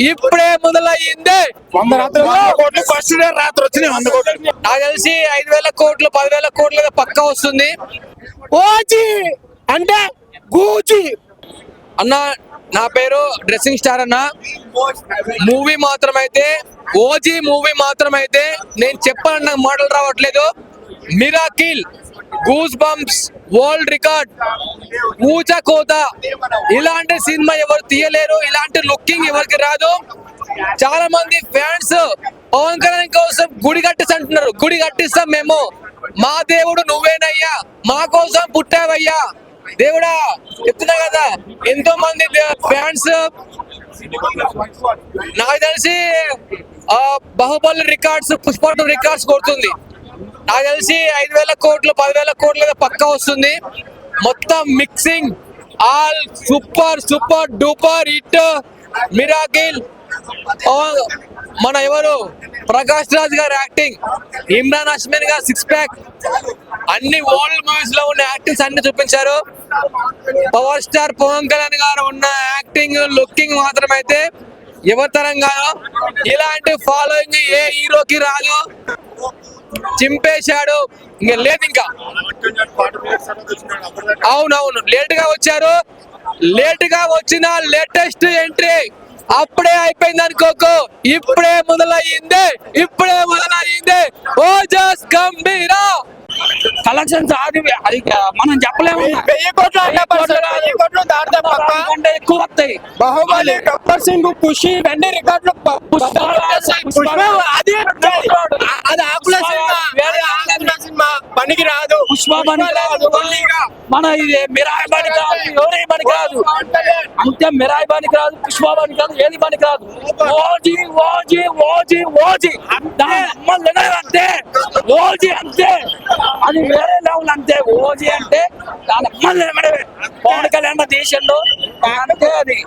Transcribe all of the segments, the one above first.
ఇప్పుడే మొదలయ్యింది. వంద రాత్రి కోట్లు. ఫస్ట్ డే రాత్రి వచ్చినాయి వంద కోట్లు. నాకు తెలిసి ఐదు వేల కోట్లు పదివేల కోట్లు పక్కా వస్తుంది. ఓజీ అంటే గూచి అన్న నా పేరు డ్రెస్సింగ్ స్టార్ అన్న. మూవీ మాత్రమైతే ఓజీ మూవీ మాత్రమైతే నేను చెప్పాలని నాకు మాటలు రావట్లేదు. Miracle. Goose bumps world record మూచ కోత. ఇలాంటి సినిమా ఎవరు తీయలేరు. ఇలాంటి లుకింగ్ ఎవరికి రాదు. చాలా మంది ఫ్యాన్స్ పవన్ కళ్యాణ్ కోసం గుడి కట్టిస్తా అంటున్నారు గుడి కట్టిస్తాం మేము. మా దేవుడు నువ్వేనయ్యా. మా కోసం పుట్టావయ్యా. దేవుడా చెప్తున్నా కదా. ఎంతో మంది ఫ్యాన్స్ నాకు తెలిసి బాహుబలి రికార్డ్స్ పుష్ప రికార్డ్స్ కొడుతుంది. నాకు తెలిసి ఐదు వేల కోట్లు పదివేల కోట్లు పక్క పక్కా వస్తుంది. మొత్తం mixing all super super duper hit miracle మన ఎవరు? ప్రకాష్ రాజ్ గారు యాక్టింగ్ ఇమ్రాన్ అష్మిన్ గారు సిక్స్ ప్యాక్ అన్ని ఓల్డ్ మూవీస్లో ఉన్న యాక్టింగ్స్ అన్ని చూపించారు. పవర్ స్టార్ పవన్ కళ్యాణ్ గారు ఉన్న యాక్టింగ్ లుకింగ్ మాత్రం అయితే కాదు ఇలాంటి ఫాలోయింగ్ ఏ హీరోకి రాదు. చింపేశాడు. ఇంకా లేదు ఇంకా. అవునవును లేట్గా వచ్చారు. లేట్గా వచ్చిన లేటెస్ట్ ఎంట్రీ అప్పుడే అయిపోయింది అనుకోకు ఇప్పుడే మొదలయ్యింది. ఇప్పుడే మొదలయ్యింది. ఓజస్ గంభీరా. కలెక్షన్స్ అది అది మనం చెప్పలేము. ఎక్కువ వస్తాయి. బాహుబలి గబ్బర్ సింగ్ ఖుషి వెండి రికార్డులు అది అది ఆకుల సినిమా. సినిమా. పనికి రాదు. పుష్ప పనికి రాదు. మన ఇది మిరాయి పని కాదు ఎవరి పని కాదు అంతే మిరాయి పనికి రాదు పుష్ప పనికి రాదు ఏది పనికి రాదు? OG OG OG OG. అమ్మలు అంతే ఓజీ అంతే. అది వేరే లెవెల్ అంతే. ఓజీ అంటే దాని పవన్ కళ్యాణ్ దేశంలో అంతే అది.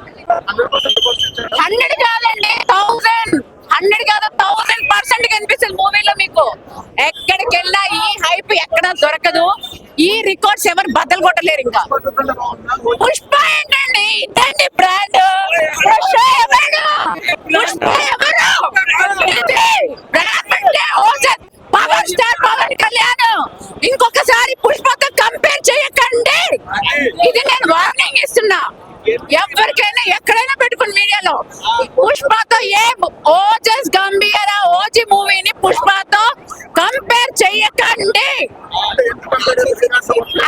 హండ్రెడ్ కాదండి థౌసండ్ హండ్రెడ్ కాదు థౌసండ్ పర్సెంట్ కనిపిస్తుంది మూవీలో మీకు. ఎక్కడికి వెళ్ళా ఈ హైప్ ఎక్కడ దొరకదు. ఈ రికార్డ్స్ ఎవరు బద్దలు కొట్టలేరు ఇంకా. పుష్ప ఏంటండి? ఇదండి బ్రాండ్ పుష్ప ఎవరు? పుష్ప ఎవరు ఇది బ్రాండ్ అంటే ఓజన్ పవర్ స్టార్ పవన్ కళ్యాణ్ ఇంకొకసారి పుష్పతో కంపేర్ చేయకండి ఇది నేను వార్నింగ్ ఇస్తున్నా ఎవరికైనా ఎక్కడైనా పెట్టుకుని మీడియాలో పుష్పతో ఏ ఓజస్ గంభీర ఓజీ మూవీని పుష్పతో కంపేర్ చెయ్యకండి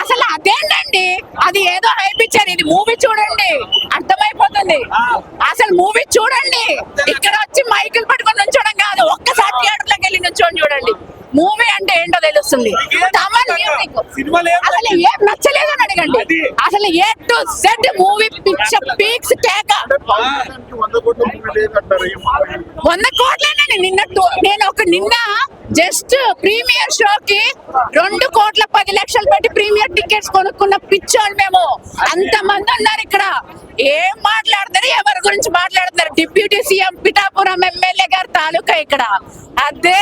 అసలు అదేంటండి అది ఏదో హైప్ ఇచ్చారు ఇది మూవీ చూడండి అర్థమైపోతుంది అసలు మూవీ చూడండి ఇక్కడ వచ్చి మైకులు పట్టుకొని నుంచోడం కాదు ఒక్కసారి థియేటర్లోకి వెళ్ళి నుంచోని చూడండి మూవీ అంటే ఏంటో తెలుస్తుంది తమన్ మ్యూజిక్ అసలు ఏం నచ్చలేదు అని అడగండి. అసలు A to Z movie picture peaks కేక. వంద కోట్లేనండి నిన్న నేను ఒక నిన్న జస్ట్ ప్రీమియర్ షోకి రెండు కోట్ల పది లక్షలు పెట్టి ప్రీమియర్ టికెట్స్ కొనుక్కున్న పిచ్చోళ్ళు మేము. అంత మంది ఉన్నారు ఇక్కడ. ఏం మాట్లాడతారు ఎవరి గురించి మాట్లాడతారు డిప్యూటీ సీఎం పిఠాపురం ఎమ్మెల్యే గారి తాలూకా ఇక్కడ. అదే.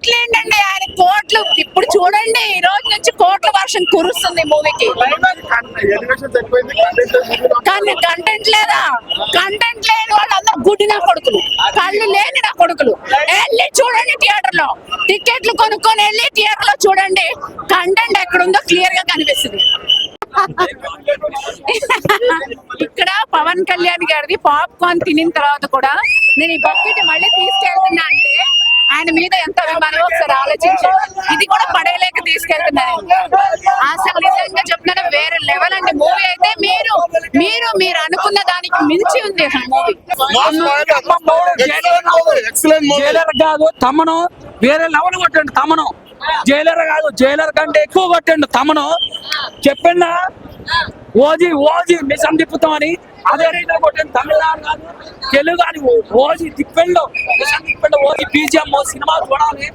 కోట్లేంటండి ఆయన? కోట్లు. ఇప్పుడు చూడండి ఈ రోజు నుంచి కోట్ల వర్షం కురుస్తుంది మూవీకి కానీ కంటెంట్ లేదా? కంటెంట్ లేని వాళ్ళందరూ గుడ్డి నా కొడుకులు. కళ్ళు లేని నా కొడుకులు. వెళ్ళి చూడండి థియేటర్లో టికెట్లు కొనుక్కొని వెళ్ళి థియేటర్లో చూడండి. కంటెంట్ ఎక్కడుందో క్లియర్గా కనిపిస్తుంది. ఇక్కడ పవన్ కళ్యాణ్ గారిది పాప్కార్న్ తినిన తర్వాత కూడా నేను ఈ బకెట్ మళ్ళీ తీసుకెళ్తున్నా అంటే ఆయన మీద ఎంత అభిమానం ఒకసారి ఆలోచించు. ఇది కూడా పడేయలేక తీసుకెళ్తున్నాను అసలు నిజంగా చెప్తున్నాను వేరే లెవెల్ అండి మూవీ అయితే మీరు మీరు మీరు అనుకున్న దానికి మించి ఉంది మూవీ జైలర్ కాదు తమను. వేరే లెవెల్ కొట్టండి తమను. జైలర్ కాదు జైలర్ కంటే ఎక్కువ కొట్టండి తమను. చెప్పిండా? ఓజీ ఓజీ మిషన్ తిప్పుతామని అదే రీతిలో కొట్టాను తమిళనాడు కాదు తెలుగు అని ఓజీ తిప్పిండు మిషన్ తిప్పిండు ఓజీ బీజిఎం సినిమా చూడాలి.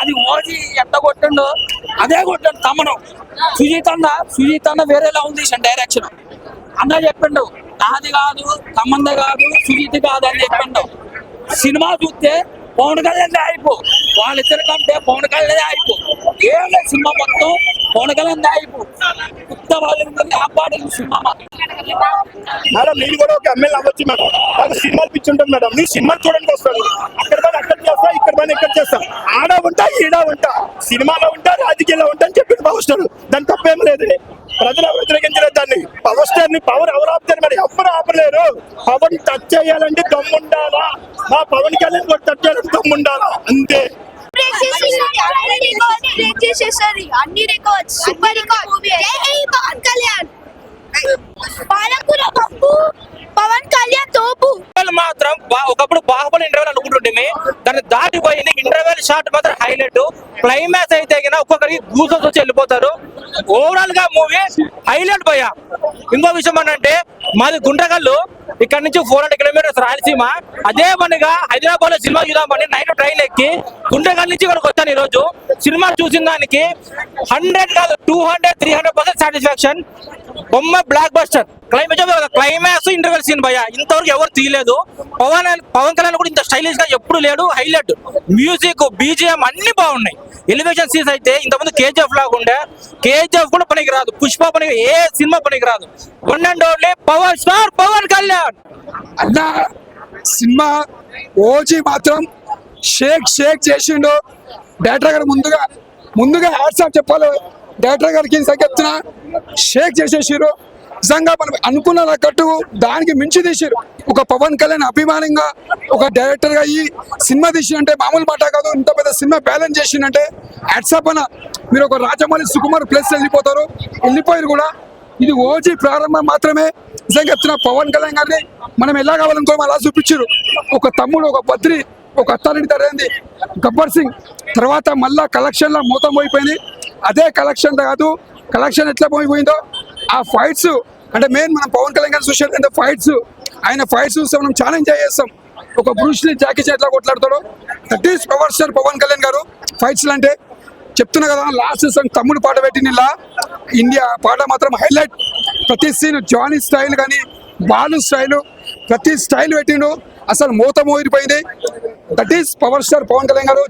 అది ఓజీ ఎంత కొట్టిండో అదే కొట్టండి తమను. సుజీత్ అన్న సుజీత్ అన్న వేరేలా ఉంది డైరెక్షన్ అన్న చెప్పిండు నాది కాదు తమ్మంద కాదు సుజీత్ కాదు అని చెప్పిండు. సినిమా చూస్తే పవన్ కళ్యాణ్ అయిపో వాళ్ళిద్దరి కంటే పవన్ కళ్యాణ్ అయిపో ఏం లేదు సినిమా మొత్తం. పవన్ నాయకు కొత్త వాళ్ళు ఆ పాటలు సినిమా మేడం మీరు కూడా ఒక ఎమ్మెల్యే అవ్వచ్చు మేడం. నాకు సినిమాలు పిచ్చి ఉంటుంది మేడం. నీ సినిమా చూడడానికి వస్తాను అక్కడ పని అక్కడ చేస్తా ఇక్కడ పని ఇక్కడ చేస్తా. ఆడ ఉంటా ఈడ ఉంటా. సినిమాలో ఉంటా రాజకీయాల్లో ఉంటా అని చెప్పి పవర్ స్టార్ దాని తప్పేం లేదు. ప్రజలు ఎవరు వ్యతిరేకించలేదు దాన్ని. పవర్ స్టార్ని పవర్ ఎవరు ఆపుతారు మరి? ఎవరు ఆపలేరు. పవన్ టచ్ చేయాలంటే దమ్ముండాలా? మా పవన్ కళ్యాణ్ కూడా టచ్ చేయాలంటే దమ్ముండాలా? అంతే. చేసేసారు అన్ని records super record movie Pawan Kalyan. పాలకూర పప్పు పవన్ కళ్యాణ్ తోపు. ఇంటర్వెల్ మాత్రం బా- ఒకప్పుడు బాహుబలి ఇంటర్వెల్ అనుకుంటుంటే దాన్ని దాటిపోయింది ఇంటర్వెల్ షాట్ మాత్రం హైలైట్. క్లైమాక్స్ అయితే ఒక్కొక్కరికి గూసెస్ వచ్చి వెళ్ళిపోతారు. ఓవరాల్గా మూవీ హైలైట్ పోయా ఇంకో విషయం ఏంటంటే మాది గుండ్రగల్లు. ఇక్కడ నుంచి ఫోర్ హండ్రెడ్ కిలోమీటర్స్ రాయలసీమ. అదే పనిగా హైదరాబాద్లో సినిమా చూద్దామని నైట్ ట్రైన్ ఎక్కి గుండ్రగల్ నుంచి ఇక్కడికి వచ్చాను ఈరోజు. రోజు సినిమా చూసిన దానికి హండ్రెడ్ కాదు two hundred three hundred percent satisfaction బొమ్మ blockbuster climax climax interval scene భయ ఇంతవరకు ఎవరు తీయలేదు. పవన్ పవన్ కళ్యాణ్ కూడా ఇంత స్టైలిష్గా ఎప్పుడు లేడు. హైలైట్ మ్యూజిక్ బీజిఎం అన్ని బాగున్నాయి. ఎలివేషన్ సీన్స్ అయితే ఇంతకుముందు కేజీఎఫ్ లాగా ఉండే. కేజీఎఫ్ కూడా పనికి రాదు. పుష్ప పనికి ఏ సినిమా పనికి రాదు. One and only power star Pawan Kalyan. అన్న సినిమా ఓజీ మాత్రం షేక్ షేక్ చేసిండు. డైరెక్టర్ గారు ముందుగా ముందుగా హ్యాట్సాప్ చెప్పాలి. డైరెక్టర్ గారికి చెప్తున్నా షేక్ చేసేసారు నిజంగా మనం అనుకున్న కట్టు దానికి మించి తీసారు ఒక పవన్ కళ్యాణ్ అభిమానంగా ఒక డైరెక్టర్గా ఈ సినిమా తీసిందంటే మామూలు మాట కాదు. ఇంత పెద్ద సినిమా బ్యాలెన్స్ చేసిందంటే అట్సాపన అన్న. మీరు ఒక రాజమౌళి సుకుమార్ ప్లేస్ వెళ్ళిపోతారు. వెళ్ళిపోయారు కూడా. ఇది ఓజీ ప్రారంభం మాత్రమే. నిజంగా చెప్తున్న పవన్ కళ్యాణ్ గారిని మనం ఎలా కావాలనుకో అలా చూపించారు ఒక తమ్ముడు ఒక బద్రి ఒక అత్తారింటి తరైంది గబ్బర్ సింగ్. తర్వాత మళ్ళా కలెక్షన్లో మూతం పోయిపోయింది అదే కలెక్షన్ కాదు? కలెక్షన్ ఎట్లా పోయిపోయిందో ఆ ఫైట్స్ అంటే మెయిన్ మనం పవన్ కళ్యాణ్ గారు చూసే ఫైట్స్ ఆయన ఫైట్స్ చూస్తే మనం చాలా ఎంజాయ్ చేస్తాం. ఒక పురుషుని జాకీ చేతిలో కొట్లాడతాడు. That is power star Pawan Kalyan garu. Fights అంటే చెప్తున్నా కదా లాస్ట్ సాంగ్ తమ్ముడు పాట పెట్టిన ఇండియా పాట మాత్రం హైలైట్ ప్రతి సీన్ జానీ స్టైల్ కానీ బాలు స్టైల్ ప్రతి స్టైల్ పెట్టిండు. అసలు మూత మోగిరిపోయింది that is power star Pawan Kalyan garu.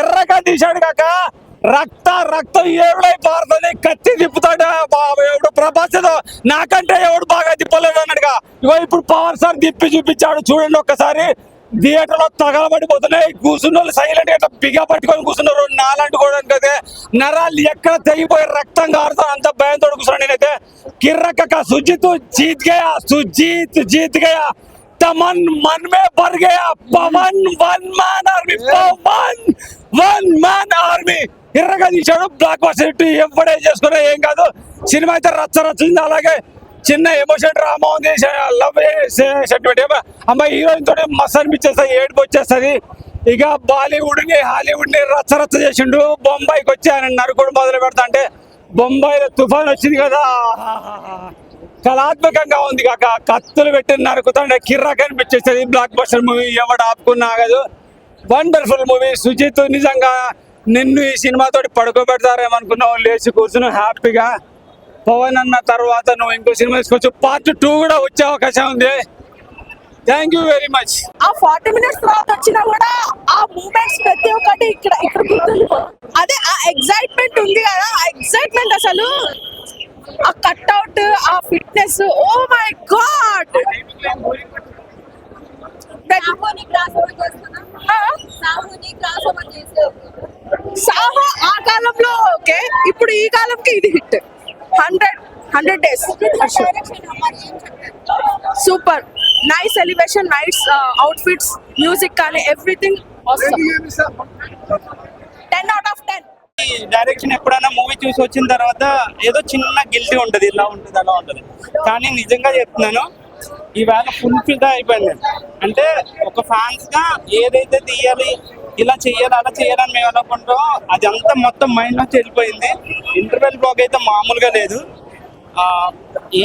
ఎర్ర తీశాడు కాక రక్త రక్తం ఏడుడై పారుతుంది. కత్తి తిప్పుతాడు ఎవడు? ప్రభాస్ నాకంటే ఎవడు బాగా తిప్పలేదు అన్నట్టుగా ఇగో ఇప్పుడు పవర్ సార్ తిప్పి చూపించాడు. చూడండి ఒక్కసారి. థియేటర్లో తగలబడిపోతున్నాయి. కూర్చున్న వాళ్ళు సైలెంట్గా బిగ పట్టుకొని కూర్చున్నారు నాలాంటి కూడా అయితే నరాలు ఎక్కడ తెగిపోయి రక్తం కారుతాను అంత భయంతో కూర్చున్నాను నేనైతే. కిర్రక్క సుజిత్ జీత్ గయా సుజీత్ జీత్ గయా తమన్ मन में भर गया Pawan one man army Pawan one man army ఎర్రగా తీశాడు బ్లాక్ బస్టర్ ఎవడే చేసుకున్నా ఏం కాదు సినిమా అయితే రచ్చ రచ్చింది అలాగే చిన్న ఎమోషన్ డ్రామా ఉంది లవ్ సెంటిమెంట్ అమ్మాయి హీరోయిన్ తోటి మస్తు అనిపించేస్తుంది ఏడుపు వచ్చేస్తుంది ఇక బాలీవుడ్ ని హాలీవుడ్ ని రచ్చ రచ్చ చేసిండు బొంబాయికి వచ్చి ఆయన నరుకుడు మొదలు పెడతా అంటే బొంబాయిలో తుఫాన్ వచ్చింది కదా కళాత్మకంగా ఉంది కాక. కత్తులు పెట్టిన నరుకుతుండే కిర్రాక్ అనిపించేస్తుంది బ్లాక్ బస్టర్ మూవీ ఎవడు ఆపుకున్నా ఆగదు వండర్ఫుల్ మూవీ సుజిత్ నిజంగా నిన్ను ఈ సినిమాతోటి పడుకోబెడతారేమనుకున్నావు. లేచి కూర్చుని హ్యాపీగా. పవన్ అన్న తర్వాత నువ్వు ఇంకో సినిమా తీసుకోవచ్చు పార్ట్ టూ కూడా వచ్చే అవకాశం ఉంది. థ్యాంక్ యూ వెరీ మచ్ ఆ ఫార్టీ మినిట్స్ తర్వాత వచ్చినా కూడా ఆ మూమెంట్స్ ప్రతి ఒక్కటి ఇక్కడ ఇక్కడ అదే ఆ ఎగ్జైట్మెంట్ ఉంది కదా. ఆ ఎగ్జైట్మెంట్ అసలు ఆ ఆ oh fitness oh my god Saaho ఆ కాలంలో ఓకే ఇప్పుడు ఈ కాలంకి ఇది hit. Hundred hundred days. Super nice elevation nice outfits music కానీ everything ten out of ten direction ఎప్పుడైనా మూవీ చూసి వచ్చిన తర్వాత ఏదో చిన్న గిల్టీ ఉంటుంది ఇలా ఉంటుంది అలా ఉంటుంది. కానీ నిజంగా చెప్తున్నాను ఈవేళ ఫుల్ అయిపోయింది. అంటే ఒక ఫ్యాన్స్గా ఏదైతే తీయాలి ఇలా చేయాలి అలా చేయాలని మేము అనుకుంటాం అది అంతా మొత్తం మైండ్ నుంచి వెళ్ళిపోయింది. ఇంటర్వెల్ బ్లాగ్ అయితే మామూలుగా లేదు.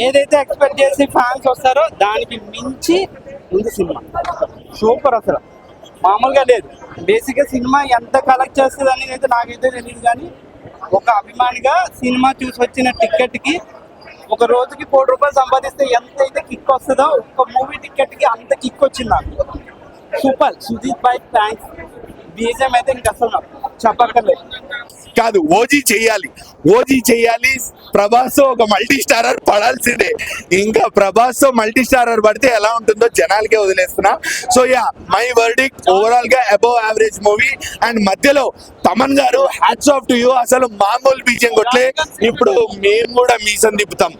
ఏదైతే ఎక్స్పెక్ట్ చేసి ఫ్యాన్స్ వస్తారో దానికి మించి ఉంది సినిమా సూపర్ అసలు. మామూలుగా లేదు. బేసిక్గా సినిమా ఎంత కలెక్ట్ చేస్తుంది అనేది అయితే నాకైతే తెలియదు కానీ ఒక అభిమానిగా సినిమా చూసి వచ్చిన టికెట్కి ఒక రోజుకి కోటి రూపాయలు సంపాదిస్తే ఎంత అయితే కిక్ వస్తుందో ఒక మూవీ టికెట్కి అంత కిక్ వచ్చింది నాకు. సూపర్ సుజీత్ బాయ్ థ్యాంక్స్ బీజం అయితే ఇంకా అసలు చెప్పక్కర్లేదు. కాదు ఓజీ చేయాలి. ఓజీ చేయాలి. ప్రభాస్ ఒక మల్టీ స్టారర్ పడాల్సిందే. ఇంకా ప్రభాస్ మల్టీ స్టారర్ పడితే ఎలా ఉంటుందో జనాలకే వదిలేస్తున్నా. సో యా మై వర్డిక్ ఓవరాల్గా అబౌవ్ యావరేజ్ మూవీ అండ్ మధ్యలో తమన్ గారు హ్యాట్స్ ఆఫ్ టు యూ అసలు మామూలు బీజం కొట్లే. ఇప్పుడు మేము కూడా మీసం తిప్పుతాం.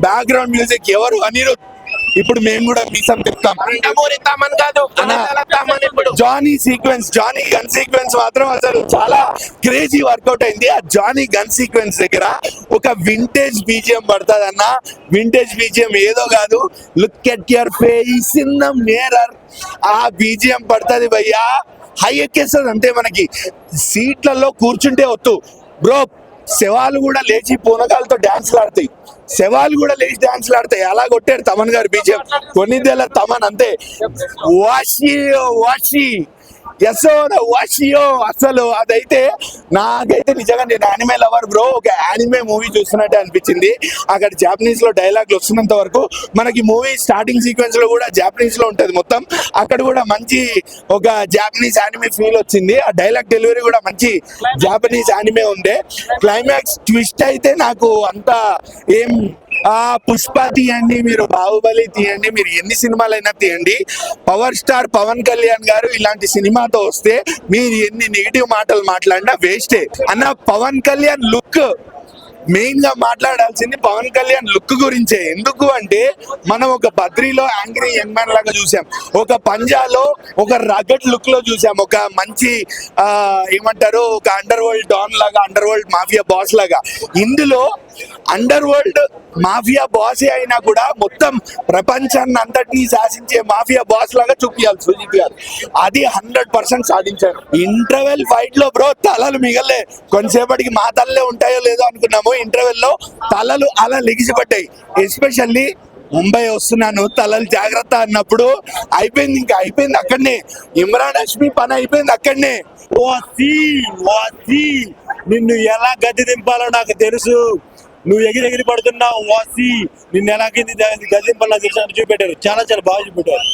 బ్యాక్గ్రౌండ్ మ్యూజిక్ ఎవరు? అనిరుద్. ఇప్పుడు మేము కూడా మీసం తిప్పుతాం Johnny sequence Johnny gun sequence మాత్రం అసలు చాలా క్రేజీ వర్కౌట్ అయింది. ఆ జానీ గన్ సీక్వెన్స్ దగ్గర ఒక వింటేజ్ బీజిఎం పడుతుంది అన్న. వింటేజ్ బీజిఎం ఏదో కాదు. Look at your face in the mirror ఆ బీజిఎం పడుతుంది భయ్యా. హై ఎక్కేస్తుంది అంతే మనకి. సీట్లలో కూర్చుంటే వద్దు బ్రో శవాలు కూడా లేచి పూనకాలతో డాన్స్లు ఆడతాయి. శవాలు కూడా లేచి డాన్స్లు ఆడతాయి. అలా కొట్టారు తమన్ గారు బీజేపీ. కొన్నిదేళ్ళ తమన్ అంతే. వాషి వాషి. యశోద వాషియో అసలు అదైతే నాకైతే నిజంగా నేను యానిమే లవర్ బ్రో ఒక యానిమే మూవీ చూస్తున్నట్టే అనిపించింది. అక్కడ జాపనీస్లో డైలాగ్లు వస్తున్నంత వరకు మనకి మూవీ స్టార్టింగ్ సీక్వెన్స్లో కూడా జాపనీస్లో ఉంటుంది మొత్తం. అక్కడ కూడా మంచి ఒక జాపనీస్ యానిమే ఫీల్ వచ్చింది. ఆ డైలాగ్ డెలివరీ కూడా మంచి జాపనీస్ యానిమే ఉండే. క్లైమాక్స్ ట్విస్ట్ అయితే నాకు అంత ఏం ఆ పుష్ప తీయండి మీరు బాహుబలి తీయండి మీరు ఎన్ని సినిమాలైనా తీయండి. పవర్ స్టార్ పవన్ కళ్యాణ్ గారు ఇలాంటి సినిమాతో వస్తే మీరు ఎన్ని నెగిటివ్ మాటలు మాట్లాడినా వేస్టే. అన్న పవన్ కళ్యాణ్ లుక్ మెయిన్గా మాట్లాడాల్సింది పవన్ కళ్యాణ్ లుక్ గురించే. ఎందుకు అంటే మనం ఒక బద్రీలో యాంగ్రీ యంగ్ మ్యాన్ లాగా చూసాం. ఒక పంజాలో ఒక రగడ్ లుక్లో చూసాం. ఒక మంచి ఆ ఏమంటారు ఒక అండర్ వరల్డ్ డాన్ లాగా అండర్ వరల్డ్ మాఫియా బాస్ లాగా. ఇందులో అండర్ వరల్డ్ మాఫియా బాసే అయినా కూడా మొత్తం ప్రపంచాన్ని అంతటినీ శాసించే మాఫియా బాస్ లాగా చూపించాలి సుజిత్ గారు అది హండ్రెడ్ పర్సెంట్ సాధించారు. ఇంటర్వెల్ ఫైట్లో బ్రో తలలు మిగలే. కొంతసేపటికి మా తలలే ఉంటాయో లేదో అనుకున్నాము. ఇంటర్వెల్లో తలలు అలా లిగిసిపడ్డాయి. ఎస్పెషల్లీ ముంబై వస్తున్నాను తలలు జాగ్రత్త అన్నప్పుడు అయిపోయింది ఇంకా అయిపోయింది అక్కడనే. ఇమ్రాన్ హష్మి పని అయిపోయింది అక్కడనే. ఓ థీ ఓ వాసి నిన్ను ఎలా గది దింపాలో నాకు తెలుసు. నువ్వు ఎగిరి ఎగిరి పడుతున్నావు వాసి. నిన్ను ఎలా గదింపల్లా గది చూపెట్టారు. చాలా చాలా బాగా చూపెట్టారు.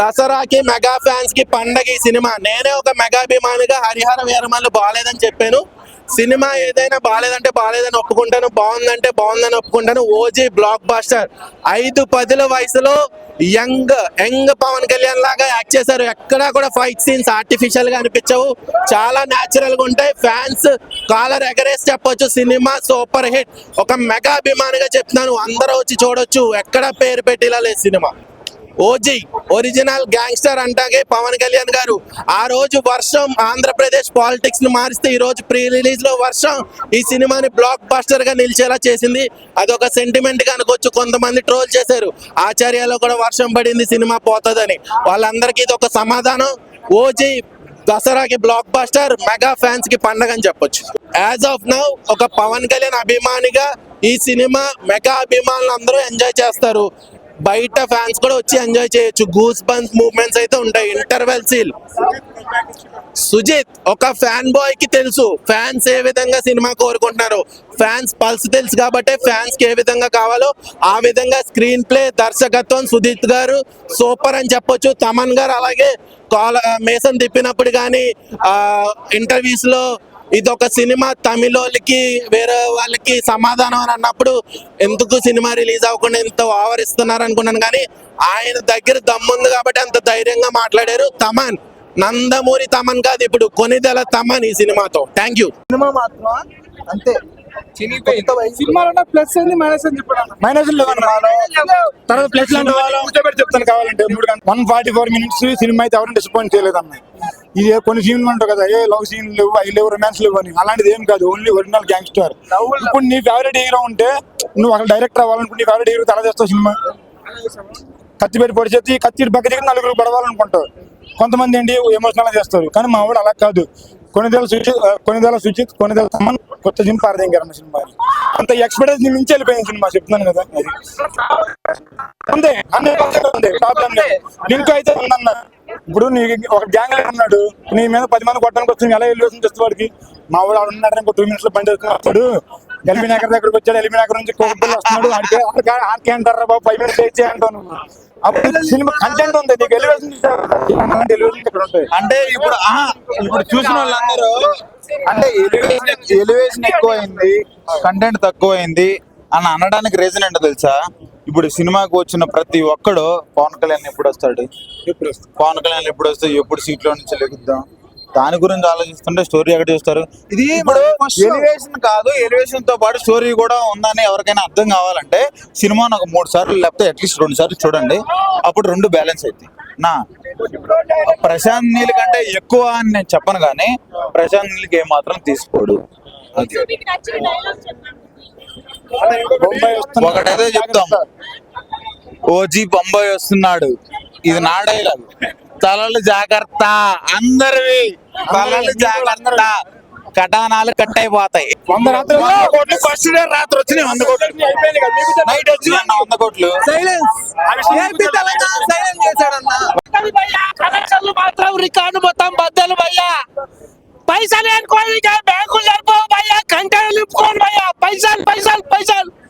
దసరాకి మెగా ఫ్యాన్స్కి పండగ ఈ సినిమా. నేనే ఒక మెగా అభిమానిగా హరిహర వీరమల్లు బాగాలేదని చెప్పాను. సినిమా ఏదైనా బాగాలేదంటే బాగాలేదని ఒప్పుకుంటాను బాగుందంటే బాగుందని ఒప్పుకుంటాను. ఓజీ బ్లాక్ బాస్టర్ ఐదు పదుల వయసులో యంగ్ యంగ్ పవన్ కళ్యాణ్ లాగా యాక్ట్ చేశారు. ఎక్కడా కూడా ఫైట్ సీన్స్ ఆర్టిఫిషియల్గా అనిపించవు. చాలా న్యాచురల్గా ఉంటాయి. ఫ్యాన్స్ కాలర్ ఎగరేసి చెప్పొచ్చు. సినిమా సూపర్ హిట్ ఒక మెగా అభిమానిగా చెప్తున్నాను. అందరూ వచ్చి చూడొచ్చు. ఎక్కడా పేరు పెట్టిలా లేదు సినిమా. ఓజీ ఒరిజినల్ గ్యాంగ్స్టర్ అంటాగే పవన్ కళ్యాణ్ గారు. ఆ రోజు వర్షం ఆంధ్రప్రదేశ్ పాలిటిక్స్ను మారిస్తే ఈ రోజు ప్రీ రిలీజ్లో వర్షం ఈ సినిమాని బ్లాక్ బస్టర్గా నిలిచేలా చేసింది. అదొక సెంటిమెంట్గా అనుకోవచ్చు. కొంతమంది ట్రోల్ చేశారు. ఆచార్యలో కూడా వర్షం పడింది సినిమా పోతుందని. వాళ్ళందరికీ ఇది ఒక సమాధానం. ఓజీ దసరాకి బ్లాక్ బాస్టర్ మెగా ఫ్యాన్స్కి పండగ అని చెప్పొచ్చు. యాజ్ ఆఫ్ నౌ ఒక పవన్ కళ్యాణ్ అభిమానిగా ఈ సినిమా మెగా అభిమానులు అందరూ ఎంజాయ్ చేస్తారు. బయట ఫ్యాన్స్ కూడా వచ్చి ఎంజాయ్ చేయొచ్చు. గూస్ బంత్ మూవ్మెంట్స్ అయితే ఉంటాయి. ఇంటర్వెల్ సీల్ సుజిత్ ఒక ఫ్యాన్ బాయ్కి తెలుసు. ఫ్యాన్స్ ఏ విధంగా సినిమా కోరుకుంటున్నారు. ఫ్యాన్స్ పల్స్ తెలుసు కాబట్టి ఫ్యాన్స్కి ఏ విధంగా కావాలో ఆ విధంగా స్క్రీన్ ప్లే దర్శకత్వం సుజిత్ గారు సూపర్ అని చెప్పొచ్చు. తమన్ గారు అలాగే కాల మేసం తిప్పినప్పుడు కానీ ఇంటర్వ్యూస్లో ఇది ఒక సినిమా తమిళోళ్ళకి వేరే వాళ్ళకి సమాధానం అని అన్నప్పుడు ఎందుకు సినిమా రిలీజ్ అవ్వకుండా ఎంత ఓవర్ ఇస్తున్నారు అనుకున్నాను కానీ ఆయన దగ్గర దమ్ముంది కాబట్టి అంత ధైర్యంగా మాట్లాడారు తమన్. నందమూరి తమన్ కాదు ఇప్పుడు కొనిదెల తమన్ ఈ సినిమాతో. థ్యాంక్ యూ సినిమా మాత్రం అంతే. సినిమాలో ప్లస్ ఏంది మైనస్ అని చెప్పడం. మైనస్ తర్వాత ప్లస్ కూర్చోబెట్టి చెప్తాను కావాలంటే. One forty four minutes cinema అయితే ఎవరైనా డిసప్పాయింట్ చేయలేదు అన్న. ఇది కొన్ని సీన్లు ఉంటాయి కదా ఏ లవ్ సీన్ లేవు అవి లేవు రొమాన్స్ లేవు అని. అలాంటిది ఏం కాదు ఓన్లీ ఒరిజినల్ గ్యాంగ్స్టర్ ఇప్పుడు నీ ఫేవరెట్ హీరో ఉంటే నువ్వు అసలు డైరెక్టర్ అవ్వాలనుకుంటే నీ ఫేవరెట్ హీరో తల చేస్తావు సినిమా. కత్తి పెట్టి పొడి చేసి కత్తి పక్క దగ్గర నలుగురు పడవాలనుకుంటారు. కొంతమంది ఏంటి ఎమోషనల్ చేస్తారు. కానీ మా వాడు అలా కాదు. కొనిదేల సుచిత్ కొనిదేల సుచిత్ కొనిదేల తమన్ కొత్త సినిమా పారదింగారు సినిమా అంత ఎక్స్పెక్టేషన్ మించి వెళ్ళిపోయిన సినిమా చెప్తున్నాను కదా. అది. అంతే హండ్రెడ్ ఉంది ప్రాబ్లం లేదు. లింక్ అయితే ఉందన్న. ఇప్పుడు నీ ఒక గ్యాంగ్ ఉన్నాడు నీ మీద పది మంది కొట్టడానికి వస్తుంది ఎలా వెళ్ళి చేస్తే వాడికి? మా వాడు ఆడ ఉన్నాడు ఇంకో టూ మినిట్స్లో బండి వేసుకుని వస్తాడు. ఎల్బీ నగర్ దగ్గరకు వచ్చాడు ఎల్బీ నగర్ నుంచి కోకపల్లి వస్తున్నాడు. ఆడికే ఆడికే అంటారా బాబు ఫైవ్ మినిట్స్ వేచి అంటాను సినిమా కంటెంట్ ఉంది నీకు ఎలివేషన్ అంటే ఇప్పుడు ఇప్పుడు చూసిన వాళ్ళందరూ అంటే ఎలివేషన్ ఎలివేషన్ ఎక్కువైంది కంటెంట్ తక్కువైంది అని అనడానికి రీజన్ ఏంటో తెలుసా? ఇప్పుడు సినిమాకి వచ్చిన ప్రతి ఒక్కడు పవన్ కళ్యాణ్ ఎప్పుడు వస్తాడు? పవన్ కళ్యాణ్ ఎప్పుడు వస్తాడు? ఎప్పుడు సీట్లో నుంచి లెగుద్దాం? దాని గురించి ఆలోచిస్తుంటే స్టోరీ ఎక్కడ చూస్తారు. ఇది ఇప్పుడు ఎలివేషన్ కాదు ఎలివేషన్తో పాటు స్టోరీ కూడా ఉందని ఎవరికైనా అర్థం కావాలంటే సినిమాను ఒక మూడు సార్లు లేకపోతే అట్లీస్ట్ రెండు సార్లు చూడండి. అప్పుడు రెండు బ్యాలెన్స్ అవుతాయి నా ప్రశాంత్ నీల్ కంటే ఎక్కువ అని నేను చెప్పను కానీ ప్రశాంత్ నీల్కి ఏం మాత్రం తీసుకోడు. ఒకటైతే చెప్తాం. ఓజీ బొంబాయి వస్తున్నాడు. ఇది నా డైలాగ్ తలలు జాగ్రత్త. అందరివి. తలలు జాగ్రత్త. కటానాలు కట్ అయిపోతాయి. వంద కోట్లు ఫస్ట్ డే రాత్రి వచ్చినాయి వంద కోట్లు. నైట్ వచ్చిన వంద కోట్లు. కలెక్షన్లు మాత్రం రికార్డు మొత్తం బద్దలు భయ్యా. పైసలు అనుకోని బ్యాంకులు సరిపోవు భయ్యా కంటైనర్ నింపుకోండి భయ్యా. పైసలు పైసలు పైసలు.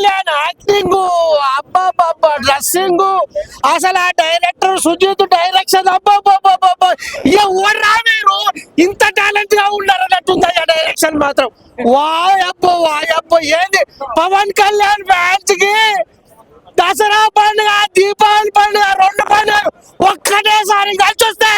పవన్ కళ్యాణ్ యాక్టింగ్ అబ్బాబ్బా డ్రెస్సింగ్. అసలు ఆ డైరెక్టర్ సుజిత్ డైరెక్షన్ అబ్బాబ్బా ఎవరా మీరు? ఇంత టాలెంట్గా ఉన్నారు అన్నట్టుంది ఆ డైరెక్షన్ మాత్రం. వాయబ్బో వాయబ్బో ఏంది? పవన్ కళ్యాణ్ ఫ్యాన్స్కి దసరా పండుగ దీపావళి పండుగ రెండు పండుగ ఒక్కటేసారి కలిసి వస్తే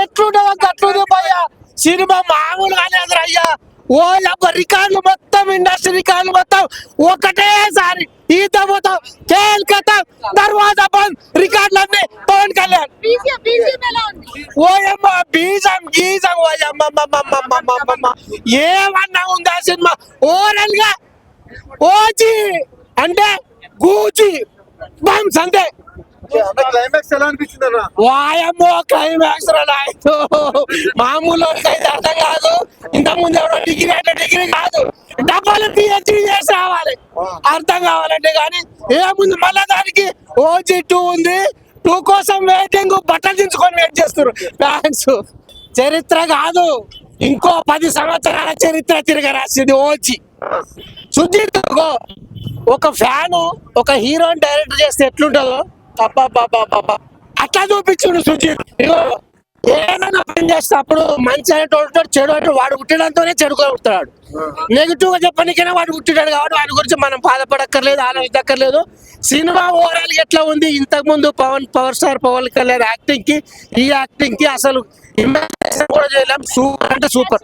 ఎట్లుండదో అట్లుంది భయ్య సినిమా మామూలుగానే అయ్యా. ఓ అబ్బ రికార్డులు మొత్తం ఇండస్ట్రీ రికార్డులు మొత్తం ఒకటేసారి ఈత మొత్తం కేల్కతా దర్వాజా బంద్ రికార్డులన్నీ పవన్ కళ్యాణ్. ఓయమ్మ బీజం గీజం ఓయమ్మ ఏమన్నా ఉందా సినిమా? ఓరల్గా ఓజీ అంటే గూచి బంస్ అంతే. వాయమ్మో క్లైమాక్స్ మామూలు అయితే అర్థం కాదు. ఇంత ముందు ఎవరో డిగ్రీ అంటే డిగ్రీ కాదు. డబ్బులు పిహెచ్డి చేసి రావాలి. అర్థం కావాలంటే కానీ ఏముంది? మళ్ళా దానికి ఓజీ టూ ఉంది. టూ కోసం వెయిటింగ్ బట్టలు దించుకొని వెయిట్ చేస్తారు ఫ్యాన్స్ చరిత్ర కాదు. ఇంకో పది సంవత్సరాల చరిత్ర తిరగరాసింది ఓజీ సుజిత్ ఇదిగో, ఒక ఫ్యాన్ ఒక హీరోని డైరెక్ట్ చేస్తే ఎట్లుంటుందో? అట్లా చూపించుడు సుజిత్ ఇగో ఏమైనా పని చేస్తే అప్పుడు మంచి అనేటోడు చెడు అంటే వాడు పుట్టినంతోనే చెడు కొడుతున్నాడు నెగిటివ్గా చెప్పడానికైనా వాడు పుట్టినాడు కాబట్టి వాడి గురించి మనం బాధపడక్కర్లేదు ఆలోచించక్కర్లేదు. సినిమా ఓవరాల్ ఎట్లా ఉంది? ఇంతకు ముందు పవన్ పవర్ స్టార్ పవన్ కళ్యాణ్ యాక్టింగ్కి ఈ యాక్టింగ్కి అసలు imagination కూడా చేయలేం. సూపర్ అంటే సూపర్